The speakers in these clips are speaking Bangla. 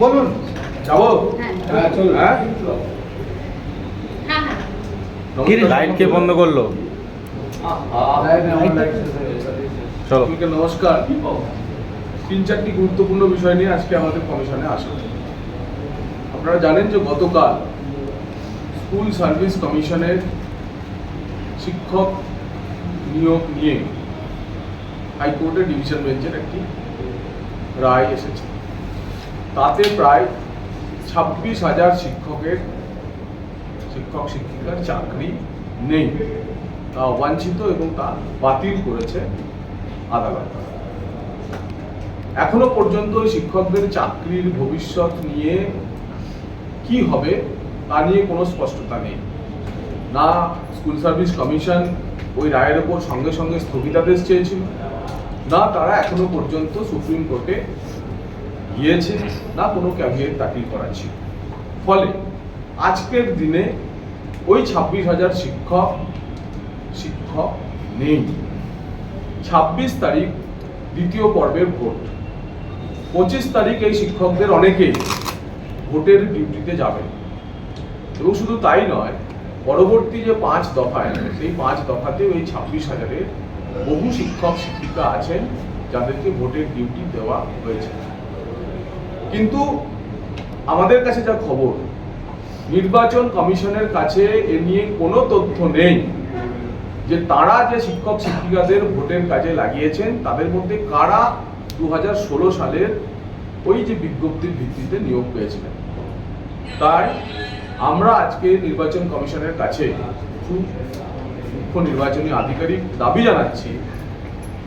বলুন। যাব? হ্যাঁ চল। হ্যাঁ? লাইট কে বন্ধ করল? চলো। নমস্কার। তিন চারটি গুরুত্বপূর্ণ বিষয় নিয়ে আজকে আমাদের কমিশনে আসা আপনারা জানেন যে গতকাল স্কুল সার্ভিস কমিশনের শিক্ষক নিয়োগ নিয়ে হাইকোর্টের ডিভিশন বেঞ্চের একটি রায় এসেছে। তাতে প্রায় ছাব্বিশ হাজার শিক্ষকের, শিক্ষক, শিক্ষিকার চাকরি নেই। তা অবাঞ্ছিত এবং তা বাতিল করেছে আদালত। এখনও পর্যন্ত শিক্ষকদের চাকরির ভবিষ্যৎ নিয়ে কি হবে তা নিয়ে কোনো স্পষ্টতা নেই। না, স্কুল সার্ভিস কমিশন ওই রায়ের ওপর সঙ্গে সঙ্গে স্থগিতাদেশ চেয়েছিল। না, তারা এখনও পর্যন্ত সুপ্রিম কোর্টে গিয়েছে, না কোনো ক্যাবিনেট দাখিল করা ছিল। ফলে আজকের দিনে ওই ছাব্বিশ হাজার শিক্ষক শিক্ষক নেই। ছাব্বিশ তারিখ দ্বিতীয় পর্বের ভোট। পঁচিশ তারিখ এই শিক্ষকদের অনেকেই ভোটের ডিউটিতে যাবেন। এবং শুধু তাই নয়, পরবর্তী যে পাঁচ দফায় সেই পাঁচ দফাতে ওই ছাব্বিশ হাজারের বহু শিক্ষক, শিক্ষিকা আছেন যাদেরকে ভোটের ডিউটি দেওয়া হয়েছে। কিন্তু আমাদের কাছে যা খবর, নির্বাচন কমিশনের কাছে এ নিয়ে কোনো তথ্য নেই যে তারা যে শিক্ষক, শিক্ষিকাদের ভোটের কাজে লাগিয়েছেন, তাদের মধ্যে কারা দু হাজার ষোলো সালের ওই যে বিজ্ঞপ্তির ভিত্তিতে নিয়োগ পেয়েছিলেন। তাই আমরা আজকে নির্বাচন কমিশনের কাছে মুখ্য নির্বাচনী আধিকারিক দাবি জানাচ্ছি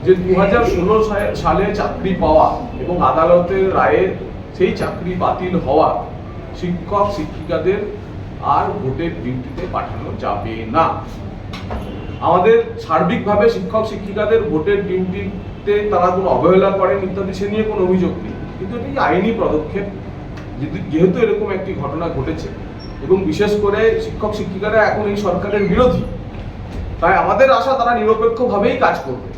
যে দু হাজার ষোলো সালে চাকরি পাওয়া এবং আদালতের রায়ে সেই চাকরি বাতিল হওয়া শিক্ষক, শিক্ষিকাদের আর ভোটের ডিউটিতে পাঠানো যাবে না। আমাদের সার্বিকভাবে শিক্ষক, শিক্ষিকাদের ভোটের ডিউটিতে তারা কোনো অবহেলা করেন ইত্যাদি, সে নিয়ে কোনো অভিযোগ নেই। কিন্তু এটি আইনি পদক্ষেপ, যেহেতু- যেহেতু এরকম একটি ঘটনা ঘটেছে এবং বিশেষ করে শিক্ষক, শিক্ষিকারা এখন এই সরকারের বিরোধী। তাই আমাদের আশা তারা নিরপেক্ষভাবেই কাজ করবে।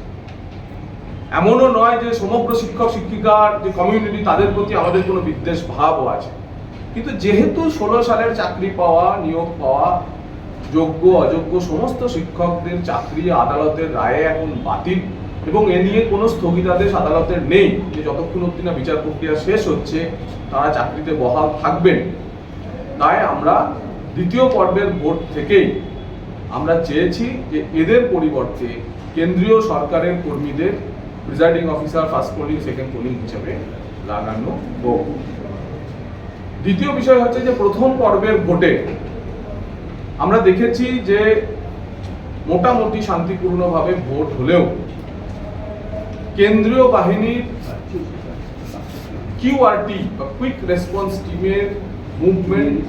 এমনও নয় যে সমগ্র শিক্ষক, শিক্ষিকার যে কমিউনিটি তাদের প্রতি আমাদের কোনো বিদ্বেষ ভাবও আছে। কিন্তু যেহেতু ষোলো সালের চাকরি পাওয়া, নিয়োগ পাওয়া, যোগ্য, অযোগ্য সমস্ত শিক্ষকদের চাকরি আদালতের রায়ে এখন বাতিল এবং এ নিয়ে কোনো স্থগিতাদেশ আদালতের নেই, যে যতক্ষণ অব্দি না বিচার প্রক্রিয়া শেষ হচ্ছে, তারা চাকরিতে বহাল থাকবেন। তাই আমরা দ্বিতীয় পর্বের ভোট থেকেই আমরা চেয়েছি যে এদের পরিবর্তে কেন্দ্রীয় সরকারের কর্মীদের presiding officer first polling second polling হিসেবে লাগানো হোক। দ্বিতীয় বিষয় হচ্ছে যে প্রথম পর্বের ভোটে আমরা দেখেছি যে মোটামুটি শান্তিপূর্ণভাবে ভোট হলেও কেন্দ্রীয় বাহিনীর কিউআরটি বা কুইক রেসপন্স টিমের মুভমেন্ট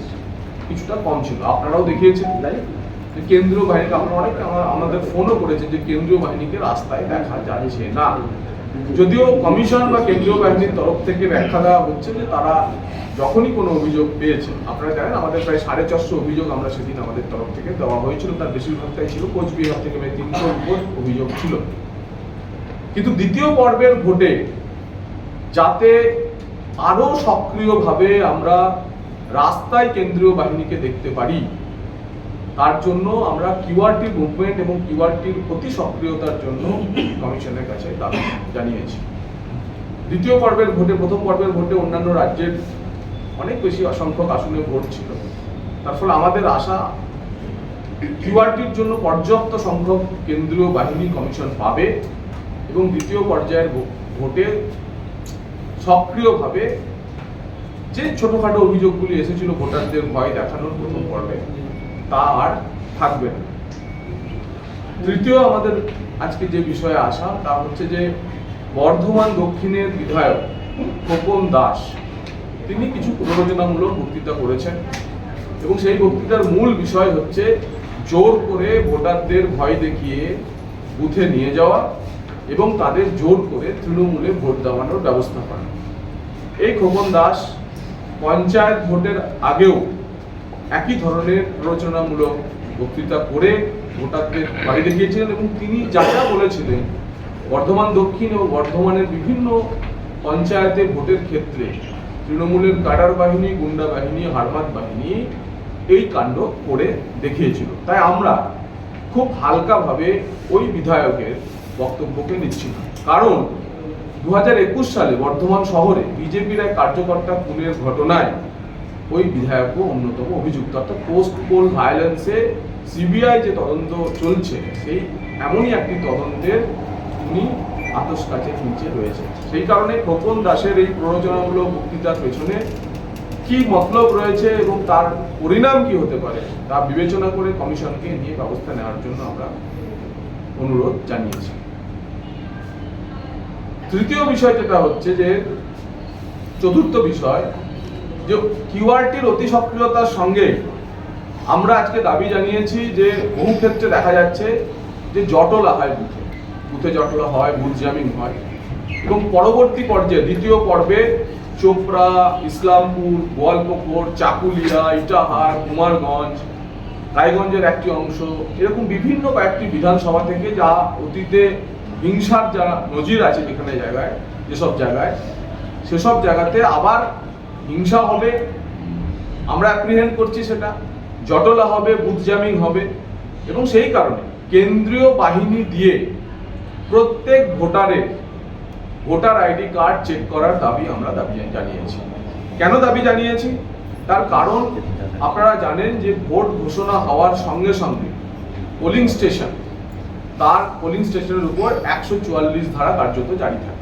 কিছুটা কম ছিল। আপনারাও দেখিয়েছেন। কেন্দ্রীয় বাহিনীকে আপনারা অনেক আমা- আমাদের ফোনও করেছেন যে কেন্দ্রীয় বাহিনীকে রাস্তায় দেখা যাচ্ছে না। যদিও কমিশন বা কেন্দ্রীয় বাহিনীর তরফ থেকে ব্যাখ্যা দেওয়া হচ্ছে যে তারা যখনই কোনো অভিযোগ পেয়েছে, আপনারা জানেন আমাদের প্রায় সাড়ে চারশো অভিযোগ আমরা সেদিন আমাদের তরফ থেকে দেওয়া হয়েছিল, তার বেশিরভাগটাই ছিল কোচবিহার থেকে প্রায় উপর অভিযোগ ছিল। কিন্তু দ্বিতীয় পর্বের ভোটে যাতে আরও সক্রিয়ভাবে আমরা রাস্তায় কেন্দ্রীয় বাহিনীকে দেখতে পারি তার জন্য আমরা কিউআরটি মুভমেন্ট এবং কিউআরটির অতি সক্রিয়তার জন্য কমিশনের কাছে দাবি জানিয়েছি। দ্বিতীয় পর্বের ভোটে, প্রথম পর্বের ভোটে অন্যান্য রাজ্যের অনেক বেশি অসংখ্যক আসনে ভোট ছিল। তার ফলে আমাদের আশা, কিউআরটির জন্য পর্যাপ্ত সংখ্যক কেন্দ্রীয় বাহিনী কমিশন পাবে এবং দ্বিতীয় পর্যায়ের ভোটে সক্রিয়ভাবে যে ছোটোখাটো অভিযোগগুলি এসেছিল ভোটারদের ভয় দেখানোর প্রথম পর্বে তা আর থাকবে না। তৃতীয় আমাদের আজকে যে বিষয়ে আসা, তা হচ্ছে যে বর্ধমান দক্ষিণের বিধায়ক খোকন দাস, তিনি কিছু প্ররোচনামূলক বক্তৃতা করেছেন এবং সেই বক্তৃতার মূল বিষয় হচ্ছে জোর করে ভোটারদের ভয় দেখিয়ে বুথে নিয়ে যাওয়া এবং তাদের জোর করে তৃণমূলে ভোট দেওয়ানোর ব্যবস্থা করা। এই খোকন দাস পঞ্চায়েত ভোটের আগেও একই ধরনের রচনামূলক বক্তৃতা করে ভোটারদের ভয় দেখিয়েছিলেন এবং তিনি যা যা বলেছিলেন, বর্ধমান দক্ষিণ এবং বর্ধমানের বিভিন্ন পঞ্চায়েতে ভোটের ক্ষেত্রে, তৃণমূলের কাডার বাহিনী, গুন্ডা বাহিনী হারমাত বাহিনী, এই কাণ্ড করে দেখিয়েছিল। তাই আমরা খুব হালকাভাবে ওই বিধায়কের বক্তব্যকে নিচ্ছি না। কারণ দু হাজার একুশ সালে বর্ধমান শহরে বিজেপির এক কার্যকর্তা খুনের ঘটনায় ওই বিধায়কও অন্যতম অভিযুক্ত। অর্থাৎ পোস্ট পোল ভায়োলেন্সে সিবিআই যে তদন্ত চলছে, সেই এমনই একটি তদন্তের উনি আতস কাছে নিচে রয়েছে সেই কারণে খোকন দাসের এই প্ররোচনামূলক বক্তৃতার পেছনে কি মতলব রয়েছে এবং তার পরিণাম কি হতে পারে, তা বিবেচনা করে কমিশনকে নিয়ে ব্যবস্থা নেওয়ার জন্য আমরা অনুরোধ জানিয়েছি। তৃতীয় বিষয় যেটা হচ্ছে যে, চতুর্থ বিষয় যে কিউআরটির অতি সক্রিয়তার সঙ্গে আমরা আজকে দাবি জানিয়েছি যে বহু ক্ষেত্রে দেখা যাচ্ছে যে জটলা হয় বুথে। বুথে জটলা হয় বুথ জ্যামিং হয়। এবং পরবর্তী পর্যায়ে, দ্বিতীয় পর্বে চোপড়া, ইসলামপুর গোয়ালপুকুর চাকুলিয়া, ইটাহার, কুমারগঞ্জ, রায়গঞ্জের একটি অংশ, এরকম বিভিন্ন কয়েকটি বিধানসভা থেকে যা অতীতে হিংসার যা নজির আছে যেখানে জায়গায়, যেসব জায়গায়, সেসব জায়গাতে আবার হিংসা হবে, আমরা অ্যাপ্রিহেন্ড করছি সেটা, জটলা হবে বুথ জ্যামিং হবে, এবং সেই কারণে কেন্দ্রীয় বাহিনী দিয়ে প্রত্যেক ভোটারের ভোটার আইডি কার্ড চেক করার দাবি আমরা দাবি জানিয়েছি। কেন দাবি জানিয়েছি? তার কারণ আপনারা জানেন যে ভোট ঘোষণা হওয়ার সঙ্গে সঙ্গে পোলিং স্টেশন তার পোলিং স্টেশনের উপর একশো চুয়াল্লিশ ধারা কার্যত জারি থাকে।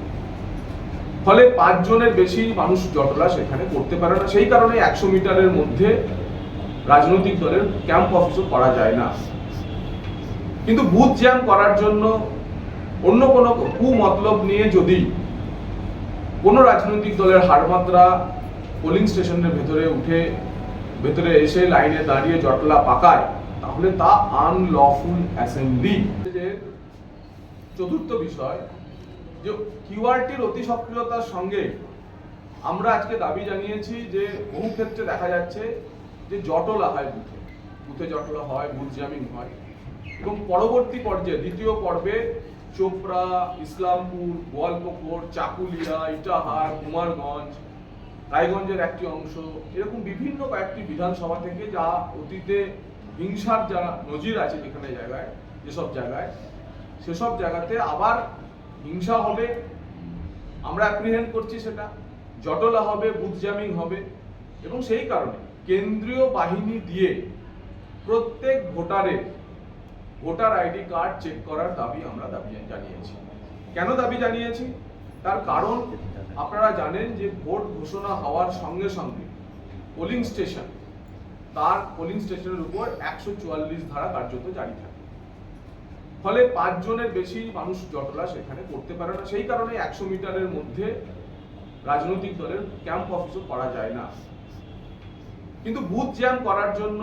ফলে পাঁচজনের বেশি মানুষ জটলা সেখানে করতে পারে না। সেই কারণে একশো মিটারের মধ্যে রাজনৈতিক দলের ক্যাম্প অফিসও করা যায় না। কিন্তু বুথ জ্যাম করার জন্য অন্য কোনো কুমতলব নিয়ে যদি কোনো রাজনৈতিক দলের হারমাত্রা পোলিং স্টেশনের ভেতরে উঠে, ভেতরে এসে লাইনে দাঁড়িয়ে জটলা পাকায়, তাহলে তা আনলফুল অ্যাসেম্বলি চতুর্থ বিষয় যে কিউআরটির অতি সক্রিয়তার সঙ্গে আমরা আজকে দাবি জানিয়েছি যে বহু ক্ষেত্রে দেখা যাচ্ছে যে জটলা হয় বুথে। বুথে জটলা হয়, বুথ জ্যামিং হয়। এবং পরবর্তী পর্যায়ে, দ্বিতীয় পর্বে চোপড়া, ইসলামপুর গোয়ালপুকুর চাকুলিয়া, ইটাহার, কুমারগঞ্জ, রায়গঞ্জের একটি অংশ, এরকম বিভিন্ন কয়েকটি বিধানসভা থেকে যা অতীতে হিংসার যা নজির আছে যেখানে জায়গায়, যেসব জায়গায়, সেসব জায়গাতে আবার হিংসা হবে, আমরা অ্যাপ্রিহেন্ড করছি সেটা, জটলা হবে বুথ জ্যামিং হবে, এবং সেই কারণে কেন্দ্রীয় বাহিনী দিয়ে প্রত্যেক ভোটারের ভোটার আইডি কার্ড চেক করার দাবি আমরা দাবি জানিয়েছি। কেন দাবি জানিয়েছি? তার কারণ আপনারা জানেন যে ভোট ঘোষণা হওয়ার সঙ্গে সঙ্গে পোলিং স্টেশন তার পোলিং স্টেশনের উপর একশো চুয়াল্লিশ ধারা কার্যত জারি থাকে। ফলে পাঁচজনের বেশি মানুষ জটলা সেখানে করতে পারে না। সেই কারণে একশো মিটারের মধ্যে রাজনৈতিক দলের ক্যাম্প অফিসও করা যায় না। কিন্তু বুথ জ্যাম করার জন্য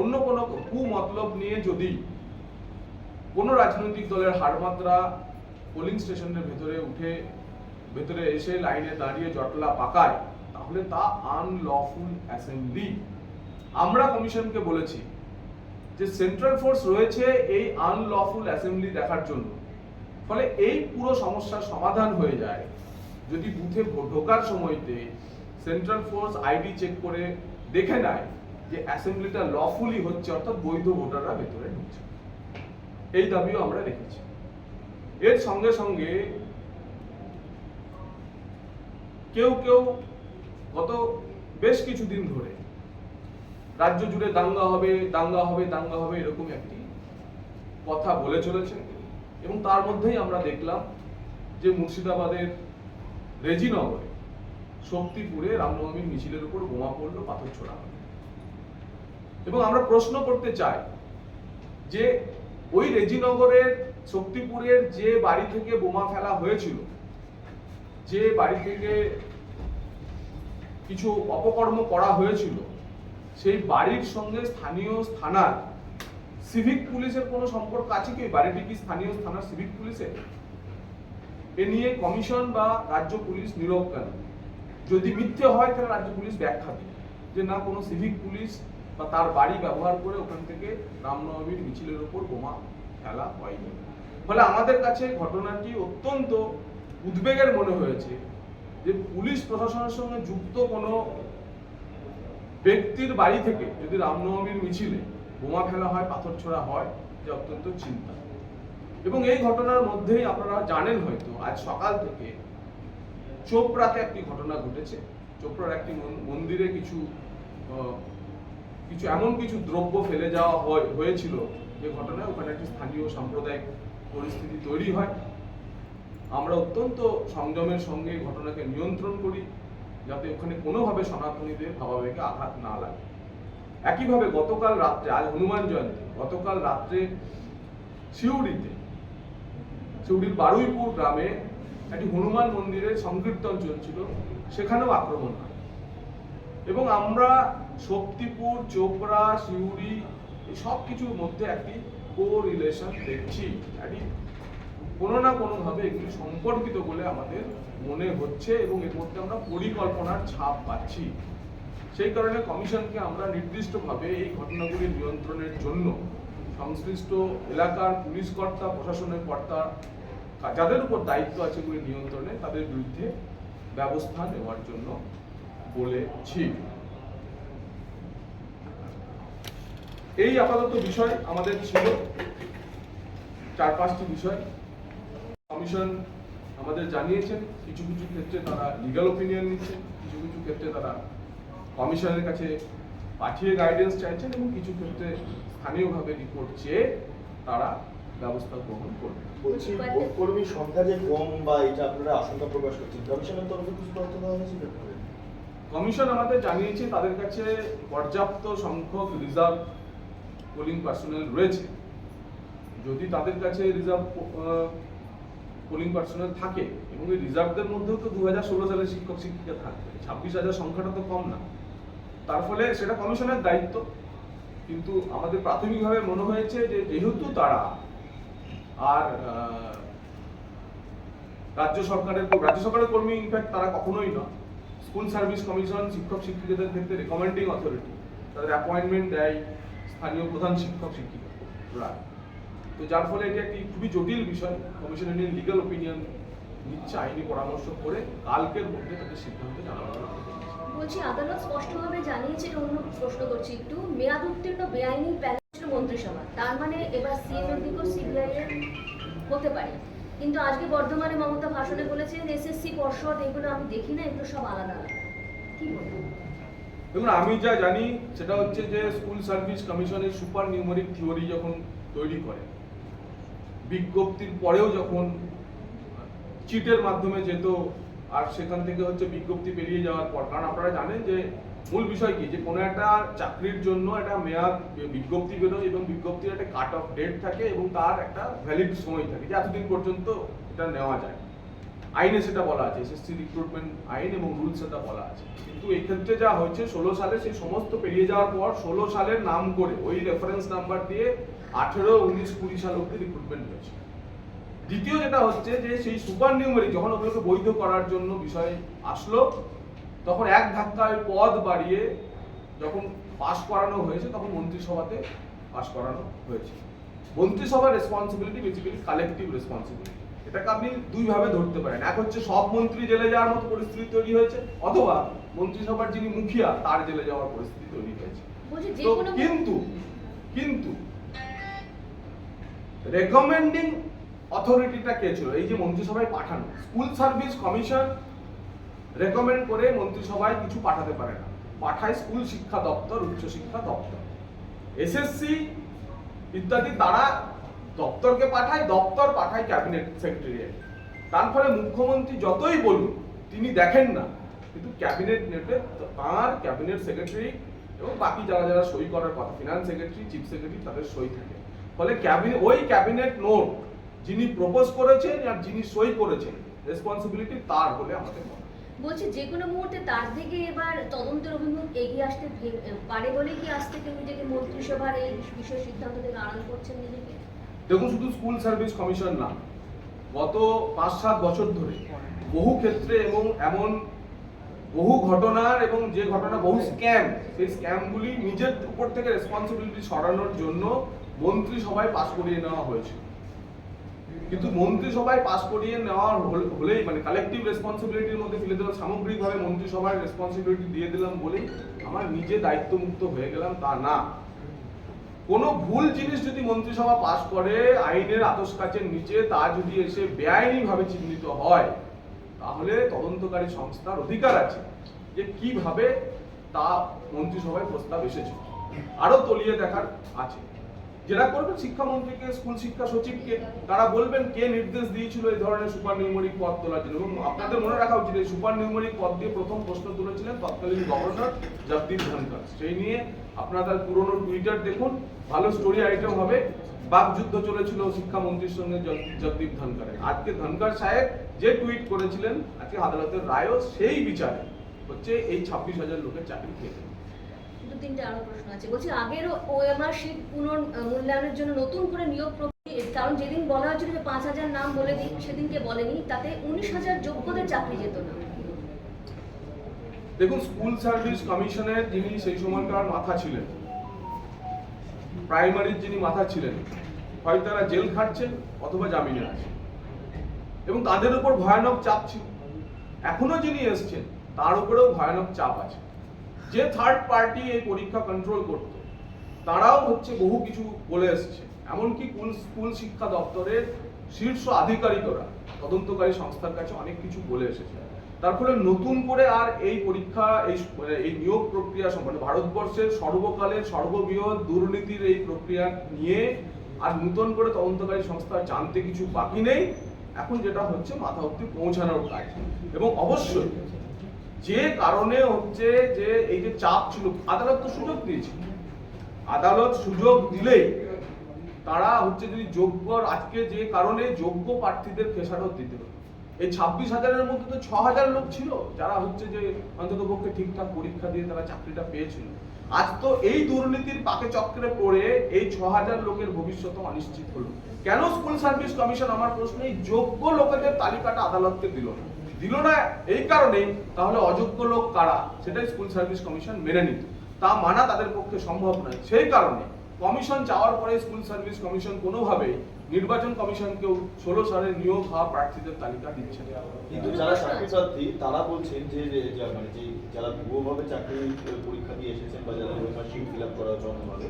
অন্য কোনো কুমতলব নিয়ে যদি কোনো রাজনৈতিক দলের হারমাত্রা পোলিং স্টেশনের ভেতরে উঠে, ভেতরে এসে লাইনে দাঁড়িয়ে জটলা পাকায়, তাহলে তা আনলফুল অ্যাসেম্বলি আমরা কমিশনকে বলেছি যে সেন্ট্রাল ফোর্স রয়েছে এই আনলফুল অ্যাসেম্বলি দেখার জন্য। ফলে এই পুরো সমস্যার সমাধান হয়ে যায় যদি বুথে ঢোকার সময়তে সেন্ট্রাল ফোর্স আইডি চেক করে দেখে নেয় যে অ্যাসেম্বলিটা লফুলি হচ্ছে, অর্থাৎ বৈধ ভোটাররা ভেতরে ঢুকছে। এই দাবিও আমরা রেখেছি। এর সঙ্গে সঙ্গে কেউ কেউ গত বেশ কিছুদিন ধরে রাজ্য জুড়ে দাঙ্গা হবে দাঙ্গা হবে দাঙ্গা হবে এরকম একটি কথা বলে চলেছে এবং তার মধ্যেই আমরা দেখলাম যে মুর্শিদাবাদের রেজিনগরে শক্তিপুরে রামনবমীর মিছিলের উপর বোমা পড়ল, পাথর ছোড়া হলো। এবং আমরা প্রশ্ন করতে চাই যে ওই রেজিনগরের শক্তিপুরের যে বাড়ি থেকে বোমা ফেলা হয়েছিল, যে বাড়ি থেকে কিছু অপকর্ম করা হয়েছিল সেই বাড়ির সঙ্গে স্থানীয় থানার সিভিক পুলিশের কোনো সম্পর্ক আছে কি? বাড়িটি কি স্থানীয় থানার সিভিক পুলিশের এ নিয়ে কমিশন বা রাজ্য পুলিশ নীরব কেন? যদি মিথ্যে হয়, তাহলে রাজ্য পুলিশ ব্যাখ্যা দিবে। যে না, কোনো সিভিক পুলিশ বা তার বাড়ি ব্যবহার করে ওখান থেকে রামনবমীর মিছিলের ওপর বোমা ফেলা হয়নি। ফলে আমাদের কাছে ঘটনাটি অত্যন্ত উদ্বেগের মনে হয়েছে যে পুলিশ প্রশাসনের সঙ্গে যুক্ত কোনো ব্যক্তির বাড়ি থেকে যদি রামনবমীর মিছিলে বোমা ফেলা হয়, পাথর ছোড়া হয় যে অত্যন্ত চিন্তা। এবং এই ঘটনার মধ্যেই আপনারা জানেন হয়তো, আজ সকাল থেকে চোপড়াতে একটি ঘটনা ঘটেছে। চোপড়ার একটি মন- মন্দিরে কিছু কিছু এমন কিছু দ্রব্য ফেলে যাওয়া হয়- হয়েছিল। যে ঘটনায় ওখানে একটি স্থানীয় সাম্প্রদায়িক পরিস্থিতি তৈরি হয়। আমরা অত্যন্ত সংযমের সঙ্গে ঘটনাকে নিয়ন্ত্রণ করি। যাতে ওখানে কোনোভাবে সনাতনীদের ভাবাবেগে আঘাত না লাগে। একইভাবে গতকাল রাত্রে, আজ হনুমান জয়ন্তী, গতকাল রাত্রে সিউড়িতে, সিউড়ির বারুইপুর গ্রামে একটি হনুমান মন্দিরের সংকীর্তন চলছিল, সেখানেও আক্রমণ হয়। এবং আমরা শক্তিপুর, চোপড়া, সিউড়ি সব কিছুর মধ্যে একটি কো রিলেশন দেখছি। একটি কোনো না কোনোভাবে এগুলি সম্পর্কিত বলে আমাদের মনে হচ্ছে এবং এর মধ্যে আমরা পরিকল্পনার ছাপ পাচ্ছি। সেই কারণে কমিশনকে আমরা নির্দিষ্টভাবে এই ঘটনাগুলি নিয়ন্ত্রণের জন্য সংশ্লিষ্ট এলাকার পুলিশ কর্তা, প্রশাসনের কর্তা, যাদের উপর দায়িত্ব আছে এগুলি নিয়ন্ত্রণে তাদের বিরুদ্ধে ব্যবস্থা নেওয়ার জন্য বলেছি। এই আপাতত বিষয় আমাদের ছিল। চার পাঁচটি বিষয়। কমিশন আমাদের জানিয়েছেন কিছু কিছু ক্ষেত্রে তারা লিগাল ওপিনিয়ন নিচ্ছেন কিছু কিছু ক্ষেত্রে তারা কমিশনের কাছে পাঠিয়ে গাইডেন্স চাইছেন এবং কিছু ক্ষেত্রে স্থানীয়ভাবে রিপোর্ট চেয়ে তারা ব্যবস্থা গ্রহণ করবে। বলছি ভোট কর্মীর সংখ্যা যে কম বা এটা আপনারা আশঙ্কা প্রকাশ করছেন কমিশনের তরফে কিছু তথ্য দেওয়া হয়েছে? কমিশন আমাদের জানিয়েছে তাদের কাছে পর্যাপ্ত সংখ্যক রিজার্ভ পোলিং পার্সোনাল রয়েছে। যদি তাদের কাছে রিজার্ভ পোলিং পার্সোনাল থাকে এবং এই রিজার্ভদের মধ্যেও তো দু হাজার ষোলো সালের শিক্ষক শিক্ষিকা থাকবে ছাব্বিশ হাজার সংখ্যাটা তো কম না। তার ফলে সেটা কমিশনের দায়িত্ব। কিন্তু আমাদের প্রাথমিকভাবে মনে হয়েছে যে যেহেতু তারা আর রাজ্য সরকারের রাজ্য সরকারের কর্মী ইনফ্যাক্ট তারা কখনোই নয়। স্কুল সার্ভিস কমিশন শিক্ষক শিক্ষিকাদের ক্ষেত্রে রেকমেন্ডিং অথরিটি তাদের অ্যাপয়েন্টমেন্ট দেয় স্থানীয় প্রধান শিক্ষক শিক্ষিকারা তো যার ফলে এটি একটি খুবই জটিল বিষয়। কমিশন নিয়ে লিগাল ওপিনিয়ন নিচ্ছে আইনি পরামর্শ করে কালকের মধ্যে তাদের সিদ্ধান্ত জানানো। বলছি আদালত স্পষ্টভাবে জানিয়েছে অন্য প্রশ্ন করছি একটু। মেয়াদ উত্তীর্ণ বেআইনি প্যানেল মন্ত্রিসভা। তার মানে এবার সিএম দিকেও সিবিআই এর হতে পারে। কিন্তু আজকে বর্ধমানে মমতা ভাষণে বলেছেন এসএসসি পর্ষদ এগুলো আমি দেখি না এগুলো সব আলাদা আলাদা। কি বলবেন দেখুন আমি যা জানি সেটা হচ্ছে যে স্কুল সার্ভিস কমিশনের সুপার নিউমেরিক থিওরি যখন তৈরি করে বিজ্ঞপ্তির পরেও যখন চিটের মাধ্যমে যেত, আর সেখান থেকে হচ্ছে বিজ্ঞপ্তি পেরিয়ে যাওয়ার পর, কারণ আপনারা জানেন যে মূল বিষয় কি? যে কোনো একটা চাকরির জন্য একটা মেয়াদ বিজ্ঞপ্তি বেরোয় এবং বিজ্ঞপ্তির একটা কাট অফ ডেট থাকে এবং তার একটা ভ্যালিড সময় থাকে, যে এতদিন পর্যন্ত এটা নেওয়া যায়। আইনে সেটা বলা আছে এসএসসি রিক্রুটমেন্ট আইন এবং রুলস সেটা বলা আছে। কিন্তু এক্ষেত্রে যা হয়েছে, ষোলো সালে সেই সমস্ত পেরিয়ে যাওয়ার পর, ষোলো সালের নাম করে, ওই রেফারেন্স নাম্বার দিয়ে আঠেরো উনিশ কুড়ি সাল অব্দি রিক্রুটমেন্ট হয়েছে। দ্বিতীয় যেটা হচ্ছে যে সেই সুপার নিউমারি যখন ওগুলোকে বৈধ করার জন্য বিষয় আসলো তখন এক ধাক্কায় পদ বাড়িয়ে যখন পাশ করানো হয়েছে তখন মন্ত্রিসভাতে পাশ করানো হয়েছে। মন্ত্রিসভার রেসপন্সিবিলিটি বেসিক্যালি কালেকটিভ রেসপন্সিবিলিটি এটাকে আপনি দুইভাবে ধরতে পারেন। এক হচ্ছে সব মন্ত্রী জেলে যাওয়ার মতো পরিস্থিতি তৈরি হয়েছে অথবা মন্ত্রিসভার যিনি মুখিয়া তার জেলে যাওয়ার পরিস্থিতি তৈরি হয়েছে। কিন্তু কিন্তু রেকমেন্ডিং অথরিটিটা কে ছিল? এই যে মন্ত্রিসভায় পাঠানো। স্কুল সার্ভিস কমিশন রেকমেন্ড করে মন্ত্রিসভায় কিছু পাঠাতে পারে না। পাঠায় স্কুল শিক্ষা দপ্তর উচ্চ শিক্ষা দপ্তর এসএসসি ইত্যাদি তারা দপ্তরকে পাঠায়, দপ্তর পাঠায় ক্যাবিনেট সেক্রেটারিয়েট তার ফলে মুখ্যমন্ত্রী যতই বলুন তিনি দেখেন না। কিন্তু ক্যাবিনেট নেটে তার ক্যাবিনেট সেক্রেটারি এবং বাকি যারা যারা সই করার কথা ফিনান্স সেক্রেটারি চিফ সেক্রেটারি তাদের সই থাকে। ফলে ক্যাবিনেট ওই ক্যাবিনেট নোট যিনি প্রপোজ করেছেন আর যিনি সই করেছেন রেসপন্সিবিলিটি তার বলে আমাদের মনে বলছি যে কোনো মুহূর্তে তার দিকে এবার তদন্তের অভিমুখ এগিয়ে আসতে পারে বলে কি আজ থেকে নিজেকে মন্ত্রিসভার এই বিষয় সিদ্ধান্ত থেকে আড়াল করছেন নিজেকে? দেখুন শুধু স্কুল সার্ভিস কমিশন না গত পাঁচ সাত বছর ধরে বহু ক্ষেত্রে এবং এমন বহু ঘটনার এবং যে ঘটনা বহু স্ক্যাম সেই স্ক্যামগুলি নিজের উপর থেকে রেসপন্সিবিলিটি সরানোর জন্য মন্ত্রিসভায় পাশ করিয়ে নেওয়া হয়েছে। কিন্তু মন্ত্রিসভায় পাশ করিয়ে নেওয়ার হলেই মানে কালেকটিভ রেসপন্সিবিলিটির মধ্যে ফেলে দিলাম, সামগ্রিকভাবে মন্ত্রিসভায় রেসপন্সিবিলিটি দিয়ে দিলাম বলেই আমার নিজে দায়িত্বমুক্ত হয়ে গেলাম তা না। কোনো ভুল জিনিস যদি মন্ত্রিসভা পাশ করে, আইনের আতস কাচের নিচে তা যদি এসে বেআইনিভাবে চিহ্নিত হয়, তাহলে তদন্তকারী সংস্থার অধিকার আছে যে কীভাবে তা মন্ত্রিসভায় প্রস্তাব এসেছে। আরও তলিয়ে দেখার আছে। যেটা করবেন শিক্ষামন্ত্রীকে, স্কুল শিক্ষা সচিবকে, তারা বলবেন কে নির্দেশ দিয়েছিল এই ধরনের সুপার নিউমেরিক পদ তোলার জন্য। এবং আপনাদের মনে রাখা উচিত, এই সুপার নিউমেরিক পদ দিয়ে প্রথম প্রশ্ন তুলেছিলেন তৎকালীন গভর্নর জগদীপ ধনকর সেই নিয়ে আপনারা পুরনো টুইটার দেখুন, ভালো স্টোরি আইটেম হবে। বাকযুদ্ধ চলেছিল শিক্ষামন্ত্রীর সঙ্গে জগদীপ ধনকরের আজকে ধনকর সাহেব যে টুইট করেছিলেন, আজকে আদালতের রায়ও সেই বিচারে হচ্ছে এই ছাব্বিশ হাজার লোকের চাকরি খেয়ে। দু তিনটে আরও প্রশ্ন আছে। বলছি, আগের ওএমআর শিট পুনর মূল্যায়নের জন্য নতুন করে নিয়োগ কারণ যেদিন বলা হয়েছিল যে পাঁচ হাজার নাম বলে দিন সেদিনকে বলেনি, তাতে উনিশ হাজার যোগ্যদের চাকরি যেত না। দেখুন, স্কুল সার্ভিস কমিশনের যিনি সেই সময়কার মাথা ছিলেন, প্রাইমারির যিনি মাথা ছিলেন, হয় তারা জেল খাটছেন অথবা জামিনে আছেন এবং তাদের উপর ভয়ানক চাপ ছিল। এখনও যিনি এসছেন, তার উপরেও ভয়ানক চাপ আছে। যে থার্ড পার্টি এই পরীক্ষা কন্ট্রোল করত, তারাও হচ্ছে বহু কিছু বলে এসছে। এমনকি স্কুল স্কুল শিক্ষা দপ্তরের শীর্ষ আধিকারিকরা, তদন্তকারী সংস্থার কাছে অনেক কিছু বলে এসেছে। তার ফলে নতুন করে আর এই পরীক্ষা, এই মানে এই নিয়োগ প্রক্রিয়া সম্পর্কে ভারতবর্ষের সর্বকালের সর্ববৃহৎ দুর্নীতির এই প্রক্রিয়া নিয়ে আর নতুন করে তদন্তকারী সংস্থা জানতে কিছু বাকি নেই। এখন যেটা হচ্ছে মাথা অব্দি পৌঁছানোর কাজ। এবং অবশ্যই যে কারণে হচ্ছে যে এই যে চাপ ছিল, আদালত তো সুযোগ দিয়েছে। আদালত সুযোগ দিলেই তারা হচ্ছে যদি যোগ্য, আজকে যে কারণে যোগ্য প্রার্থীদের খেসারত দিতে হবে এই ছাব্বিশ হাজারের মধ্যে তো ছ হাজার লোক ছিল, যারা হচ্ছে যে অন্তত পক্ষে ঠিকঠাক পরীক্ষা দিয়ে তারা চাকরিটা পেয়েছিল। আজ তো এই দুর্নীতির পাকে চক্রে পড়ে এই ছ হাজার লোকের ভবিষ্যৎ অনিশ্চিত হলো। কেন স্কুল সার্ভিস কমিশন আমার প্রশ্ন, এই যোগ্য লোকেদের তালিকাটা আদালতকে দিল না? দিল না এই কারণেই, তাহলে অযোগ্য লোক কারা? সেটাই স্কুল সার্ভিস কমিশন মেনে নিত। তা মানা তাদের পক্ষে সম্ভব নয়। সেই কারণে কমিশন চাওয়ার পরে স্কুল সার্ভিস কমিশন কোনোভাবে নির্বাচন কমিশনকেও ষোলো সালে নিয়োগ হওয়া প্রার্থীদের তালিকা দিচ্ছে কিন্তু যারা প্রার্থী, তারা বলছেন যে মানে যে, যারা ভুয়োভাবে চাকরি পরীক্ষা দিয়ে এসেছেন বা যারা মেম্বারশিপ ফিল আপ করার জন্য ভাবে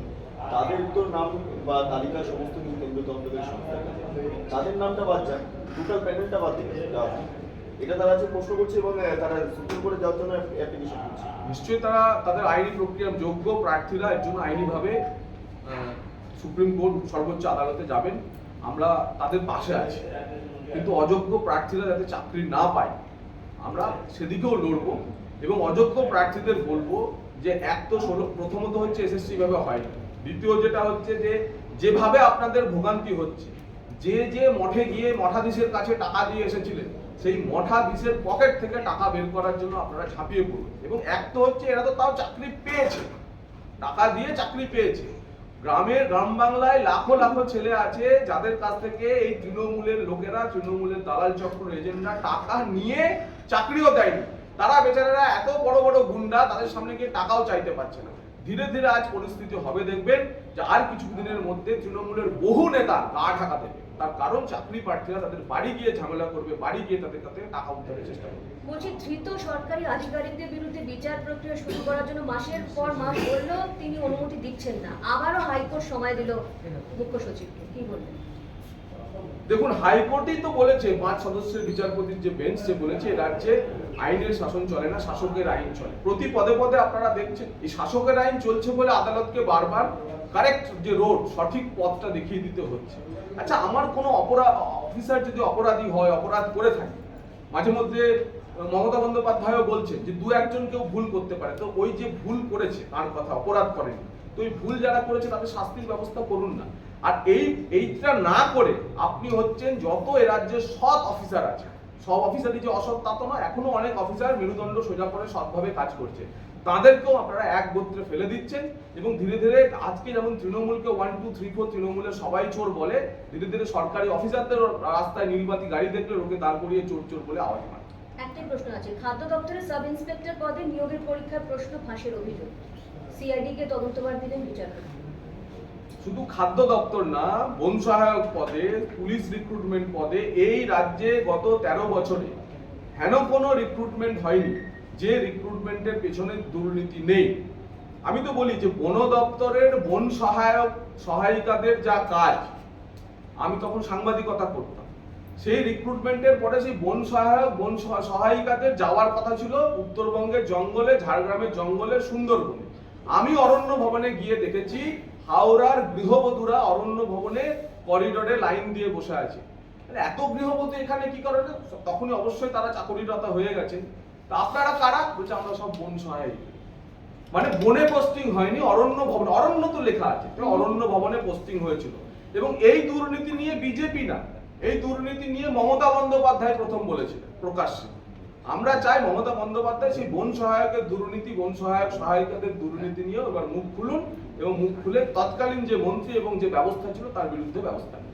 তাদের তো নাম বা তালিকা সমস্ত কিছু কেন্দ্র তদন্তকারী সংস্থার তাদের নামটা বাদ যাক। টোটাল প্যানেলটা বাদ দিয়ে। এটা তারা যে প্রশ্ন করছে এবং তারা সুপ্রিম কোর্টে যাওয়ার জন্য অ্যাপ্লিকেশন করছে। নিশ্চয়ই তারা তাদের আইনি প্রক্রিয়া যোগ্য প্রার্থীরা এর জন্য আইনিভাবে সুপ্রিম কোর্ট সর্বোচ্চ আদালতে যাবেন। আমরা তাদের পাশে আছি। কিন্তু অযোগ্য প্রার্থীরা যাতে চাকরি না পায়, আমরা সেদিকেও লড়বো এবং অযোগ্য প্রার্থীদের বলব যে এক তো প্রথমত হচ্ছে এসএসসি ভাবে হয়নি। দ্বিতীয় যেটা হচ্ছে যে, যেভাবে আপনাদের ভোগান্তি হচ্ছে, যে যে মঠে গিয়ে মঠাধীশের কাছে টাকা দিয়ে এসেছিলেন সেই মঠাধীশের পকেট থেকে টাকা বের করার জন্য আপনারা ঝাঁপিয়ে পড়ুন। এবং এক তো হচ্ছে এরা তো তাও চাকরি পেয়েছে। টাকা দিয়ে চাকরি পেয়েছে। গ্রামের গ্রাম বাংলায় লাখো লাখো ছেলে আছে যাদের কাছ থেকে এই তৃণমূলের লোকেরা, তৃণমূলের দালাল চক্র এজেন্টরা টাকা নিয়ে চাকরিও দেয়নি। তারা বেচারারা এত বড় বড় গুন্ডা, তাদের সামনে গিয়ে টাকাও চাইতে পারছে না। ধীরে ধীরে আজ পরিস্থিতি হবে দেখবেন যে আর কিছু দিনের মধ্যে তৃণমূলের বহু নেতা গা ঢাকা দেবে তার কারণ চাকরি প্রার্থীরা তাদের বাড়ি গিয়ে ঝামেলা করবে, বাড়ি গিয়ে তাদের কাছে টাকা উদ্ধারের চেষ্টা করবে। বলছি, ধৃত সরকারি আধিকারিকদের বিরুদ্ধে বিচার প্রক্রিয়া শুরু করার জন্য মাসের পর মাস বললেও তিনি অনুমতি দিচ্ছেন না। আবারও হাইকোর্ট সময় দিল মুখ্য সচিবকে। কি বলবেন? দেখুন হাইকোর্টই তো বলেছে, পাঁচ সদস্যের বিচারপতির যে বেঞ্চ সে বলেছে রাজ্যে আইনের শাসন চলে না, শাসকের আইন চলে। প্রতি পদে পদে আপনারা দেখছেন, এই শাসকের আইন চলছে বলে আদালতকে বারবার কারেক্ট যে রোড সঠিক পথটা দেখিয়ে দিতে হচ্ছে। আচ্ছা আমার কোনো অপরাধ অফিসার যদি অপরাধী হয়, অপরাধ করে থাকে, মাঝে মধ্যে মমতা বন্দ্যোপাধ্যায়ও বলছেন যে দু একজন কেউ ভুল করতে পারে। তো ওই যে ভুল করেছে, তার কথা, অপরাধ করেনি। তো ওই ভুল যারা করেছে, তাদের শাস্তির ব্যবস্থা করুন না। আর এই, এইটা না করে আপনি হচ্ছেন যত এ রাজ্যে সৎ অফিসার আছে। সব অফিসারই যে অসৎ, তা তো নয়। এখনও অনেক অফিসার মেরুদণ্ড সোজা করে সৎভাবে কাজ করছে। তাদেরকেও আপনারা এক গোত্রে ফেলে দিচ্ছেন এবং ধীরে ধীরে আজকে যেমন তৃণমূলকে ওয়ান টু থ্রি ফোর তৃণমূলের সবাই চোর বলে, ধীরে ধীরে সরকারি অফিসারদের রাস্তায় নীলবাতি গাড়ি দেখলে লোকে দাঁড় করিয়ে চোর চোর বলে আওয়াজ মারে। একটাই প্রশ্ন আছে, খাদ্য দপ্তরের সাব ইন্সপেক্টর পদে নিয়োগের পরীক্ষার প্রশ্ন ফাঁসের অভিযোগ। সিআইডি কে তদন্তবার দিলেন বিচারপতি। শুধু খাদ্য দপ্তর না, বন সহায়ক পদে, পুলিশ রিক্রুটমেন্ট পদে এই রাজ্যে গত তেরো বছরে হেন কোনো রিক্রুটমেন্ট হয়নি, যে রিক্রুটমেন্টের পেছনে দুর্নীতি নেই। আমি তো বলি যে বন দপ্তরের বন সহায়ক সহায়িকাদের যা কাজ, আমি তখন সাংবাদিকতা করতাম। সেই রিক্রুটমেন্টের পরে সেই বন সহায়ক, বন সহ- সহায়িকাদের যাওয়ার কথা ছিল উত্তরবঙ্গের জঙ্গলে, ঝাড়গ্রামের জঙ্গলে, সুন্দরবনে। আমি অরণ্য ভবনে গিয়ে দেখেছি হাওড়ার গৃহবধূরা অরণ্য ভবনে করিডোরে লাইন দিয়ে বসে আছে। তাহলে এত গৃহবধূ এখানে কি করে? তখনই অবশ্যই তারা চাকরিরতা হয়ে গেছে। তা আপনারা কারা? বলছে, আমরা সব বন সহায়িকা। মানে বনে পোস্টিং হয়নি, অরণ্য ভবন। অরণ্য তো লেখা আছে অরণ্য ভবনে পোস্টিং হয়েছিল। এবং এই দুর্নীতি নিয়ে বিজেপি না, এই দুর্নীতি নিয়ে মমতা বন্দ্যোপাধ্যায় প্রথম বলেছিলেন, প্রকাশ্যে। আমরা চাই মমতা বন্দ্যোপাধ্যায় সেই বন সহায়কের দুর্নীতি, বন সহায়ক সহায়িকাদের দুর্নীতি নিয়েও এবার মুখ খুলুন। এবং মুখ খুলে তৎকালীন যে মন্ত্রী এবং যে ব্যবস্থা ছিল তার বিরুদ্ধে ব্যবস্থা নিন